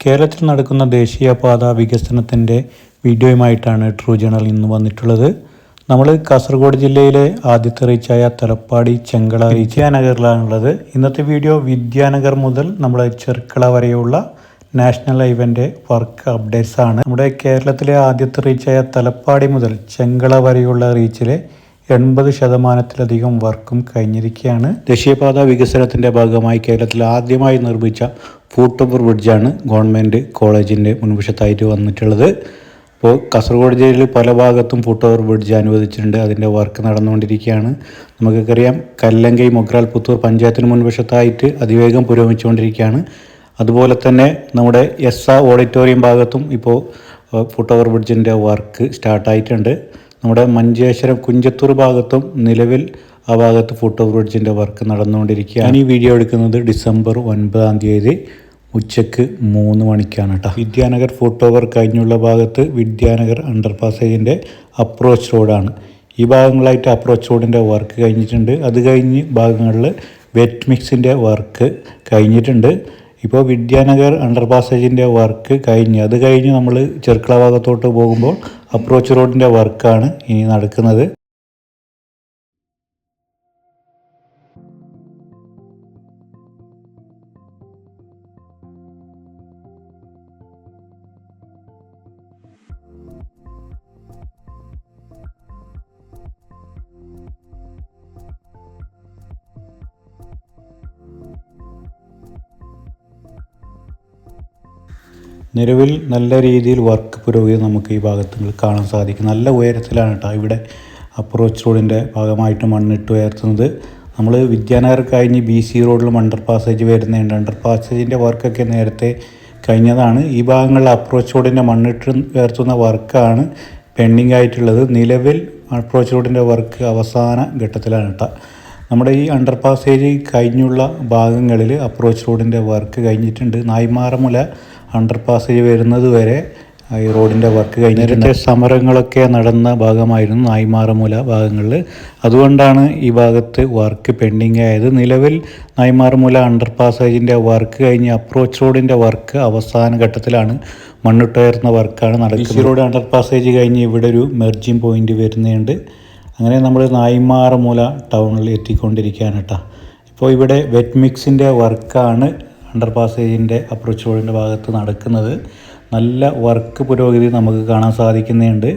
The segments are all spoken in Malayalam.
കേരളത്തിൽ നടക്കുന്ന ദേശീയപാത വികസനത്തിന്റെ വീഡിയോയുമായിട്ടാണ് ട്രൂ ജേണൽ ഇന്ന് വന്നിട്ടുള്ളത്. നമ്മൾ കാസർഗോഡ് ജില്ലയിലെ ആദ്യത്തെ റീച്ചായ തലപ്പാടി ചെങ്കള വിദ്യാനഗറിലാണുള്ളത്. ഇന്നത്തെ വീഡിയോ വിദ്യാനഗർ മുതൽ നമ്മുടെ ചെർക്കള വരെയുള്ള നാഷണൽ ഹൈവേന്റെ വർക്ക് അപ്ഡേറ്റ്സ് ആണ് നമ്മുടെ കേരളത്തിലെ ആദ്യത്തെ റീച്ചായ തലപ്പാടി മുതൽ ചെങ്കള വരെയുള്ള റീച്ചിലെ എൺപത് ശതമാനത്തിലധികം വർക്കും കഴിഞ്ഞിരിക്കുകയാണ്. ദേശീയപാത വികസനത്തിന്റെ ഭാഗമായി കേരളത്തിൽ ആദ്യമായി നിർമ്മിച്ച ഫൂട്ട് ബ്രിഡ്ജാണ് ഗവൺമെന്റ് കോളേജിന്റെ മുൻവശത്തായിട്ട് വന്നിട്ടുള്ളത്. ഇപ്പോൾ കാസർഗോഡ് ജില്ലയിൽ പല ഭാഗത്തും ഫുട് ബ്രിഡ്ജ് അനുവദിച്ചിട്ടുണ്ട്. അതിന്റെ വർക്ക് നടന്നുകൊണ്ടിരിക്കുകയാണ്. നമുക്കറിയാം കല്ലങ്കൈ മൊഗ്രാൽ പുത്തൂർ പഞ്ചായത്തിന് മുൻവശത്തായിട്ട് അതിവേഗം പുരോഗമിച്ചുകൊണ്ടിരിക്കുകയാണ്. അതുപോലെ തന്നെ നമ്മുടെ എസ് ആ ഓഡിറ്റോറിയം ഭാഗത്തും ഇപ്പോൾ ഫുട്ടോവർ ബ്രിഡ്ജിന്റെ വർക്ക് സ്റ്റാർട്ടായിട്ടുണ്ട്. നമ്മുടെ മഞ്ചേശ്വരം കുഞ്ചത്തൂർ ഭാഗത്തും നിലവിൽ ആ ഭാഗത്ത് ഫുട് ഓവർ ബ്രിഡ്ജിന്റെ വർക്ക് നടന്നുകൊണ്ടിരിക്കുകയാണ് ഈ വീഡിയോ എടുക്കുന്നത് ഡിസംബർ ഒൻപതാം തീയതി ഉച്ചയ്ക്ക് മൂന്ന് മണിക്കാണ് കേട്ടോ. വിദ്യാനഗർ ഫുട് ഓവർ കഴിഞ്ഞുള്ള ഭാഗത്ത് വിദ്യാനഗർ അണ്ടർ പാസേജിന്റെ അപ്രോച്ച് റോഡാണ് ഈ ഭാഗങ്ങളായിട്ട് അപ്രോച്ച് റോഡിന്റെ വർക്ക് കഴിഞ്ഞിട്ടുണ്ട്. അത് കഴിഞ്ഞ് ഭാഗങ്ങളിൽ വെറ്റ് മിക്സിന്റെ വർക്ക് കഴിഞ്ഞിട്ടുണ്ട്. ഇപ്പോൾ വിദ്യാനഗർ അണ്ടർ പാസേജിന്റെ വർക്ക് കഴിഞ്ഞ് അത് കഴിഞ്ഞ് നമ്മൾ ചെറുക്കള ഭാഗത്തോട്ട് പോകുമ്പോൾ അപ്രോച്ച് റോഡിന്റെ വർക്കാണ് ഇനി നടക്കുന്നത്. നിലവിൽ നല്ല രീതിയിൽ വർക്ക് പുരോഗതി നമുക്ക് ഈ ഭാഗത്ത് കാണാൻ സാധിക്കും. നല്ല ഉയരത്തിലാണ് കേട്ടോ ഇവിടെ അപ്രോച്ച് റോഡിന്റെ ഭാഗമായിട്ട് മണ്ണിട്ട് ഉയർത്തുന്നത്. നമ്മൾ വിദ്യാനഗർ കഴിഞ്ഞ് ബി സി റോഡിലും അണ്ടർ പാസേജ് വരുന്നുണ്ട്. അണ്ടർ പാസേജിന്റെ വർക്കൊക്കെ നേരത്തെ കഴിഞ്ഞതാണ്. ഈ ഭാഗങ്ങളിൽ അപ്രോച്ച് റോഡിന്റെ മണ്ണിട്ട് ഉയർത്തുന്ന വർക്കാണ് പെൻഡിങ് ആയിട്ടുള്ളത്. നിലവിൽ അപ്രോച്ച് റോഡിന്റെ വർക്ക് അവസാന ഘട്ടത്തിലാണ് കേട്ടോ നമ്മുടെ ഈ അണ്ടർ പാസേജ് കഴിഞ്ഞുള്ള ഭാഗങ്ങളിൽ അപ്രോച്ച് റോഡിന്റെ വർക്ക് കഴിഞ്ഞിട്ടുണ്ട്. നായ്മാറമുല അണ്ടർ പാസേജ് വരുന്നത് വരെ ഈ റോഡിന്റെ വർക്ക് കഴിഞ്ഞിട്ട് സമരങ്ങളൊക്കെ നടന്ന ഭാഗമായിരുന്നു നായ്മാറമൂല ഭാഗങ്ങളിൽ. അതുകൊണ്ടാണ് ഈ ഭാഗത്ത് വർക്ക് പെൻഡിങ് ആയത്. നിലവിൽ നായ്മാറമൂല അണ്ടർ പാസേജിന്റെ വർക്ക് കഴിഞ്ഞ് അപ്രോച്ച് റോഡിന്റെ വർക്ക് അവസാന ഘട്ടത്തിലാണ് മണ്ണിട്ടുയർന്ന വർക്കാണ് നടക്കുന്നത്. ഈ റോഡ് അണ്ടർ പാസേജ് കഴിഞ്ഞ് ഇവിടെ ഒരു മെർജിങ് പോയിന്റ് വരുന്നുണ്ട്. അങ്ങനെ നമ്മൾ നായ്മാറമൂല ടൗണിൽ എത്തിക്കൊണ്ടിരിക്കുകയാണ് കേട്ടോ ഇപ്പോൾ ഇവിടെ വെറ്റ് മിക്സിന്റെ വർക്കാണ് അണ്ടർ പാസേജിന്റെ അപ്രോച്ച് റോഡിന്റെ ഭാഗത്ത് നടക്കുന്നത് നല്ല വർക്ക് പുരോഗതി നമുക്ക് കാണാൻ സാധിക്കുന്നുണ്ട്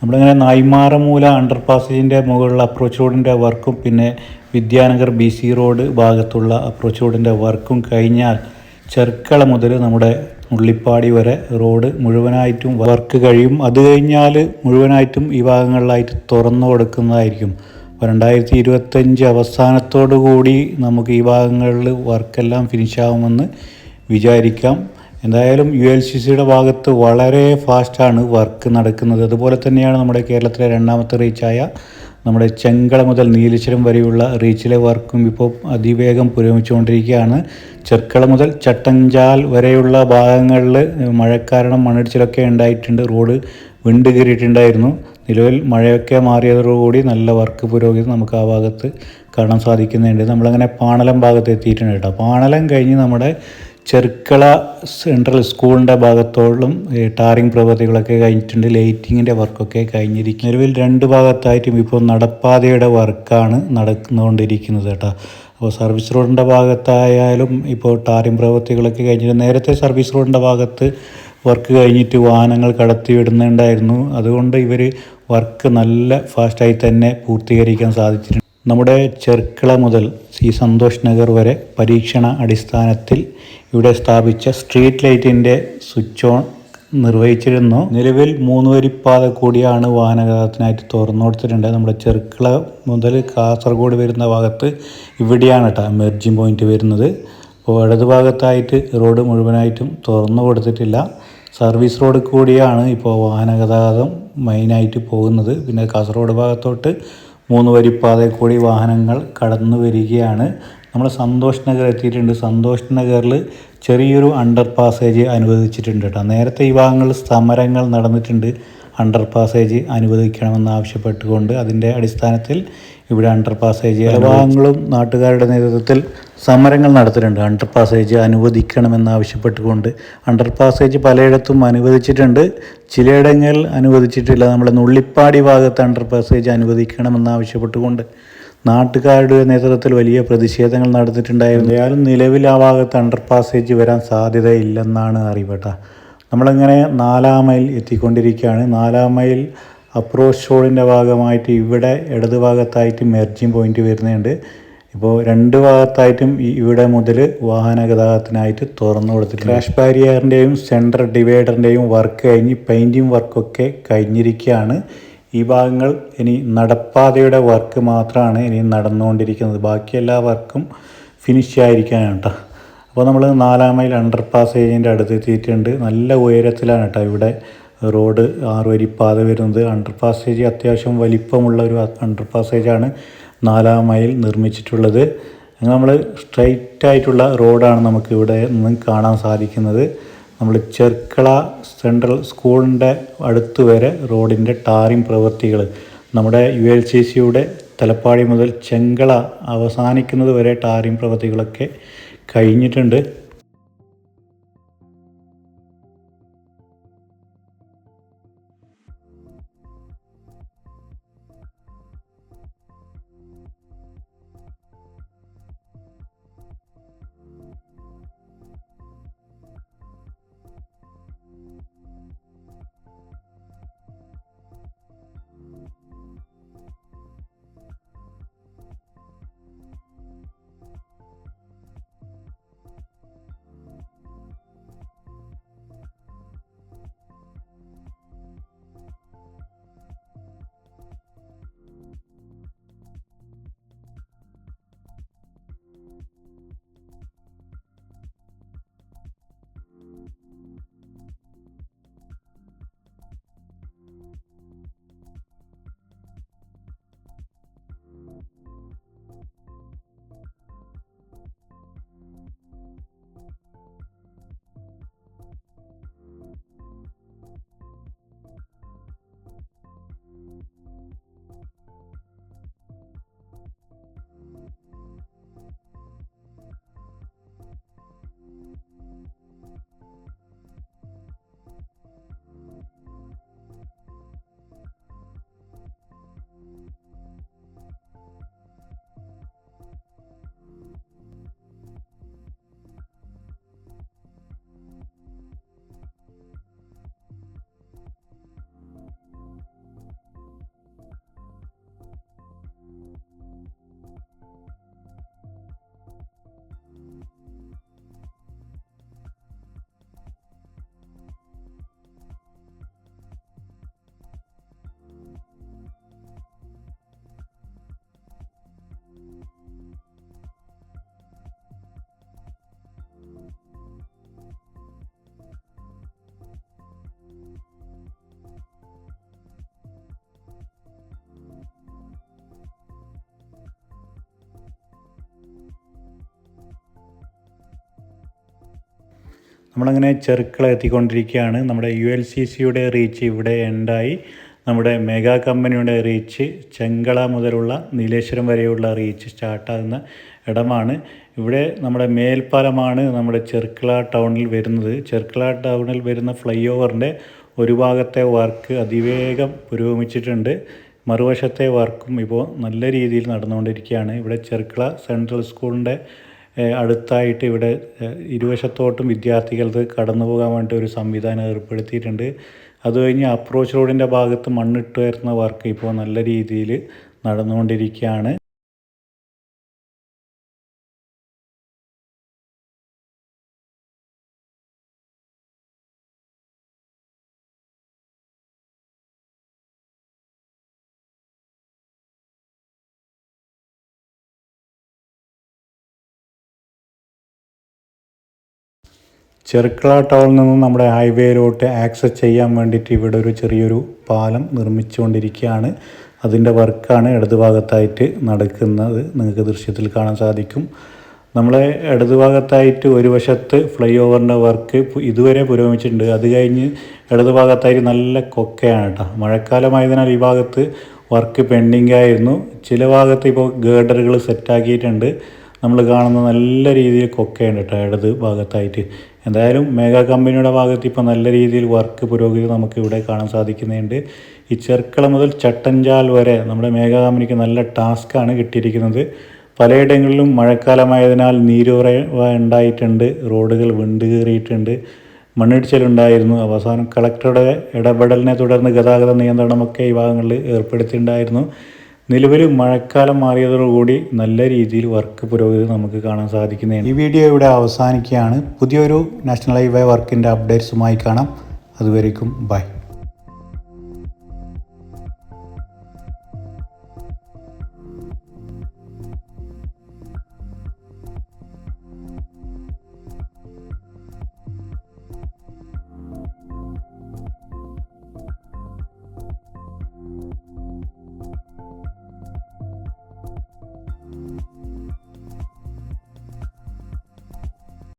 നമ്മളിങ്ങനെ നായ്മാറമൂല അണ്ടർ പാസേജിന്റെ മുകളിലുള്ള അപ്രോച്ച് റോഡിന്റെ വർക്കും പിന്നെ വിദ്യാനഗർ ബി സി റോഡ് ഭാഗത്തുള്ള അപ്രോച്ച് റോഡിന്റെ വർക്കും കഴിഞ്ഞാൽ ചെർക്കള മുതൽ നമ്മുടെ ഉള്ളിപ്പാടി വരെ റോഡ് മുഴുവനായിട്ടും വർക്ക് കഴിയും. അത് കഴിഞ്ഞാൽ മുഴുവനായിട്ടും ഈ ഭാഗങ്ങളിലായിട്ട് തുറന്നു കൊടുക്കുന്നതായിരിക്കും. അപ്പോൾ രണ്ടായിരത്തി ഇരുപത്തഞ്ച് അവസാനത്തോടു കൂടി നമുക്ക് ഈ ഭാഗങ്ങളിൽ വർക്കെല്ലാം ഫിനിഷ് ആകുമെന്ന് വിചാരിക്കാം. എന്തായാലും യു എൽ സി സിയുടെ ഭാഗത്ത് വളരെ ഫാസ്റ്റാണ് വർക്ക് നടക്കുന്നത്. അതുപോലെ തന്നെയാണ് നമ്മുടെ കേരളത്തിലെ രണ്ടാമത്തെ റീച്ചായ നമ്മുടെ ചെങ്കള മുതൽ നീലേശ്വരം വരെയുള്ള റീച്ചിലെ വർക്കും ഇപ്പോൾ അതിവേഗം പുരോഗമിച്ചുകൊണ്ടിരിക്കുകയാണ്. ചെർക്കള മുതൽ ചട്ടഞ്ചാൽ വരെയുള്ള ഭാഗങ്ങളിൽ മഴക്കാരണം മണ്ണിടിച്ചിലൊക്കെ ഉണ്ടായിട്ടുണ്ട്. റോഡ് വിണ്ട് കയറിയിട്ടുണ്ടായിരുന്നു. നിലവിൽ മഴയൊക്കെ മാറിയതോടുകൂടി നല്ല വർക്ക് പുരോഗതി നമുക്ക് ആ ഭാഗത്ത് കാണാൻ സാധിക്കുന്നുണ്ട്. നമ്മളങ്ങനെ പാണലം ഭാഗത്ത് എത്തിയിട്ടുണ്ട് കേട്ടോ. പാണലം കഴിഞ്ഞ് നമ്മുടെ ചെറുക്കള സെൻട്രൽ സ്കൂളിന്റെ ഭാഗത്തോളം ടാറിങ് പ്രവൃത്തികളൊക്കെ കഴിഞ്ഞിട്ടുണ്ട്. ലൈറ്റിങ്ങിന്റെ വർക്കൊക്കെ കഴിഞ്ഞിരിക്കും നിലവിൽ രണ്ട് ഭാഗത്തായിട്ടും ഇപ്പോൾ നടപ്പാതയുടെ വർക്കാണ് നടന്നുകൊണ്ടിരിക്കുന്നത് കേട്ടോ. അപ്പോൾ സർവീസ് റോഡിന്റെ ഭാഗത്തായാലും ഇപ്പോൾ ടാറിങ് പ്രവൃത്തികളൊക്കെ കഴിഞ്ഞിട്ട് നേരത്തെ സർവീസ് റോഡിന്റെ ഭാഗത്ത് വർക്ക് കഴിഞ്ഞിട്ട് വാഹനങ്ങൾ കടത്തി വിടുന്നുണ്ടായിരുന്നു അതുകൊണ്ട് ഇവർ വർക്ക് നല്ല ഫാസ്റ്റായി തന്നെ പൂർത്തീകരിക്കാൻ സാധിച്ചിട്ടുണ്ട്. നമ്മുടെ ചെർക്കള മുതൽ സി സന്തോഷ് നഗർ വരെ പരീക്ഷണ അടിസ്ഥാനത്തിൽ ഇവിടെ സ്ഥാപിച്ച സ്ട്രീറ്റ് ലൈറ്റിന്റെ സ്വിച്ച് ഓൺ നിർവഹിച്ചിരുന്നു. നിലവിൽ മൂന്ന് വരിപ്പാത കൂടിയാണ് വാഹനഗതാഗതത്തിനായിട്ട് തുറന്നു കൊടുത്തിട്ടുണ്ട്. നമ്മുടെ ചെർക്കള മുതൽ കാസർഗോഡ് വരുന്ന ഭാഗത്ത് ഇവിടെയാണ് കേട്ടോ മെർജിങ് പോയിന്റ് വരുന്നത്. അപ്പോൾ ഇടത് ഭാഗത്തായിട്ട് റോഡ് മുഴുവനായിട്ടും തുറന്നു കൊടുത്തിട്ടില്ല. സർവീസ് റോഡ് കൂടിയാണ് ഇപ്പോൾ വാഹനഗതാഗതം മെയിനായിട്ട് പോകുന്നത്. പിന്നെ കാസർഗോഡ് ഭാഗത്തോട്ട് മൂന്ന് വരിപ്പാതയിൽ കൂടി വാഹനങ്ങൾ കടന്നു വരികയാണ്. നമ്മൾ സന്തോഷ് നഗർ എത്തിയിട്ടുണ്ട്. സന്തോഷ് നഗറിൽ ചെറിയൊരു അണ്ടർ പാസേജ് അനുവദിച്ചിട്ടുണ്ട് കേട്ടോ. നേരത്തെ ഈ ഭാഗങ്ങളിൽ സമരങ്ങൾ നടന്നിട്ടുണ്ട്. അണ്ടർ പാസേജ് അനുവദിക്കണമെന്ന് ആവശ്യപ്പെട്ടുകൊണ്ട് അതിന്റെ അടിസ്ഥാനത്തിൽ ഇവിടെ അണ്ടർ പാസേജ് ഭാഗങ്ങളും നാട്ടുകാരുടെ നേതൃത്വത്തിൽ സമരങ്ങൾ നടത്തിയിട്ടുണ്ട്. അണ്ടർ പാസേജ് അനുവദിക്കണമെന്നാവശ്യപ്പെട്ടുകൊണ്ട് അണ്ടർ പാസേജ് പലയിടത്തും അനുവദിച്ചിട്ടുണ്ട്. ചിലയിടങ്ങളിൽ അനുവദിച്ചിട്ടില്ല. നമ്മുടെ നുള്ളിപ്പാടി ഭാഗത്ത് അണ്ടർ പാസേജ് അനുവദിക്കണമെന്നാവശ്യപ്പെട്ടുകൊണ്ട് നാട്ടുകാരുടെ നേതൃത്വത്തിൽ വലിയ പ്രതിഷേധങ്ങൾ നടത്തിയിട്ടുണ്ടായിരുന്നു. ഏതായാലും നിലവിൽ ആ ഭാഗത്ത് അണ്ടർ പാസേജ് വരാൻ സാധ്യതയില്ലെന്നാണ് അറിവട്ട. നമ്മളിങ്ങനെ നാലാം മൈൽ എത്തിക്കൊണ്ടിരിക്കുകയാണ്. നാലാം മൈൽ അപ്രോച്ച് റോഡിന്റെ ഭാഗമായിട്ട് ഇവിടെ ഇടതുഭാഗത്തായിട്ട് മെർജിങ് പോയിന്റ് വരുന്നുണ്ട്. ഇപ്പോൾ രണ്ട് ഭാഗത്തായിട്ടും ഇവിടെ മുതൽ വാഹന ഗതാഗതത്തിനായിട്ട് തുറന്നു കൊടുത്തിട്ടുണ്ട്. ക്രാഷ് ബാരിയറിന്റെയും സെൻട്രൽ ഡിവൈഡറിന്റെയും വർക്ക് കഴിഞ്ഞ് പെയിന്റിങ് വർക്കൊക്കെ കഴിഞ്ഞിരിക്കുകയാണ്. ഈ ഭാഗങ്ങൾ ഇനി നടപ്പാതയുടെ വർക്ക് മാത്രമാണ് ഇനി നടന്നുകൊണ്ടിരിക്കുന്നത്. ബാക്കി എല്ലാ വർക്കും ഫിനിഷ് ആയിരിക്കാനാണ് കേട്ടോ അപ്പോൾ നമ്മൾ നാലാം മൈൽ അണ്ടർ പാസേജിന്റെ അടുത്ത് എത്തിയിട്ടുണ്ട്. നല്ല ഉയരത്തിലാണ് കേട്ടോ ഇവിടെ റോഡ് ആറുവരി പാത വരുന്നത്. അണ്ടർ പാസേജ് അത്യാവശ്യം വലിപ്പമുള്ള ഒരു അണ്ടർ പാസേജാണ് നാലാം മൈൽ നിർമ്മിച്ചിട്ടുള്ളത്. നമ്മൾ സ്ട്രൈറ്റ് ആയിട്ടുള്ള റോഡാണ് നമുക്ക് ഇവിടെ നിന്ന് കാണാൻ സാധിക്കുന്നത്. നമ്മൾ ചെർക്കള സെൻട്രൽ സ്കൂളിന്റെ അടുത്ത് വരെ റോഡിന്റെ ടാറിംഗ് പ്രവൃത്തികൾ നമ്മുടെ യു എൽ സി സിയുടെ തലപ്പാടി മുതൽ ചെങ്കള അവസാനിക്കുന്നത് വരെ ടാറിംഗ് പ്രവൃത്തികളൊക്കെ കഴിഞ്ഞിട്ടുണ്ട്. നമ്മളങ്ങനെ ചെറുക്കളെത്തിക്കൊണ്ടിരിക്കുകയാണ് നമ്മുടെ യു എൽ സി സിയുടെ റീച്ച് ഇവിടെ എൻഡായി നമ്മുടെ മെഗാ കമ്പനിയുടെ റീച്ച് ചെങ്കള മുതലുള്ള നീലേശ്വരം വരെയുള്ള റീച്ച് സ്റ്റാർട്ടാകുന്ന ഇടമാണ്. ഇവിടെ നമ്മുടെ മേൽപ്പാലമാണ് നമ്മുടെ ചെർക്കള ടൗണിൽ വരുന്നത്. ചെർക്കള ടൗണിൽ വരുന്ന ഫ്ലൈ ഓവറിന്റെ ഒരു ഭാഗത്തെ വർക്ക് അതിവേഗം പുരോഗമിച്ചിട്ടുണ്ട്. മറുവശത്തെ വർക്കും ഇപ്പോൾ നല്ല രീതിയിൽ നടന്നുകൊണ്ടിരിക്കുകയാണ്. ഇവിടെ ചെർക്കള സെൻട്രൽ സ്കൂളിന്റെ അടുത്തായിട്ട് ഇവിടെ ഇരുവശത്തോട്ടും വിദ്യാർത്ഥികൾക്ക് കടന്നു പോകാൻ വേണ്ടി ഒരു സംവിധാനം ഏർപ്പെടുത്തിയിട്ടുണ്ട്. അത് കഴിഞ്ഞ് അപ്രോച്ച് റോഡിന്റെ ഭാഗത്ത് മണ്ണിട്ട് വരുന്ന വർക്ക് ഇപ്പോൾ നല്ല രീതിയിൽ നടന്നുകൊണ്ടിരിക്കുകയാണ്. ചെറുക്കള ടൗണിൽ നിന്ന് നമ്മുടെ ഹൈവേയിലോട്ട് ആക്സസ് ചെയ്യാൻ വേണ്ടിയിട്ട് ഇവിടെ ഒരു ചെറിയൊരു പാലം നിർമ്മിച്ചുകൊണ്ടിരിക്കുകയാണ്. അതിന്റെ വർക്കാണ് ഇടതുഭാഗത്തായിട്ട് നടക്കുന്നത്. നിങ്ങൾക്ക് ദൃശ്യത്തിൽ കാണാൻ സാധിക്കും. നമ്മളെ ഇടതുഭാഗത്തായിട്ട് ഒരു വശത്ത് ഫ്ലൈ ഓവറിന്റെ വർക്ക് ഇതുവരെ പുരോഗമിച്ചിട്ടുണ്ട്. അത് കഴിഞ്ഞ് ഇടതുഭാഗത്തായിട്ട് നല്ല കൊക്കയാണ് കേട്ടോ. മഴക്കാലമായതിനാൽ ഈ ഭാഗത്ത് വർക്ക് പെൻഡിങ് ആയിരുന്നു ചില ഭാഗത്ത് ഇപ്പോൾ ഗേഡറുകൾ സെറ്റാക്കിയിട്ടുണ്ട്. നമ്മൾ കാണുന്ന നല്ല രീതിയിൽ കൊക്കയുണ്ട് കേട്ടോ ഇടത് ഭാഗത്തായിട്ട് എന്തായാലും മേഘ കമ്പനിയുടെ ഭാഗത്ത് ഇപ്പോൾ നല്ല രീതിയിൽ വർക്ക് പുരോഗതി നമുക്ക് ഇവിടെ കാണാൻ സാധിക്കുന്നുണ്ട്. ഈ ചെർക്കള മുതൽ ചട്ടഞ്ചാൽ വരെ നമ്മുടെ മേഘ കമ്പനിക്ക് നല്ല ടാസ്ക്കാണ് കിട്ടിയിരിക്കുന്നത്. പലയിടങ്ങളിലും മഴക്കാലമായതിനാൽ നീരുറ ഉണ്ടായിട്ടുണ്ട്. റോഡുകൾ വിണ്ട് കയറിയിട്ടുണ്ട് മണ്ണിടിച്ചിലുണ്ടായിരുന്നു. അവസാനം കളക്ടറുടെ ഇടപെടലിനെ തുടർന്ന് ഗതാഗത നിയന്ത്രണമൊക്കെ ഈ ഭാഗങ്ങളിൽ ഏർപ്പെടുത്തിയിട്ടുണ്ടായിരുന്നു. നിലവിൽ മഴക്കാലം മാറിയതോടുകൂടി നല്ല രീതിയിൽ വർക്ക് പുരോഗതി നമുക്ക് കാണാൻ സാധിക്കുന്നതാണ്. ഈ വീഡിയോ ഇവിടെ അവസാനിക്കുകയാണ്. പുതിയൊരു നാഷണൽ ഹൈവേ വർക്കിന്റെ അപ്ഡേറ്റ്സുമായി കാണാം. അതുവരേക്കും ബൈ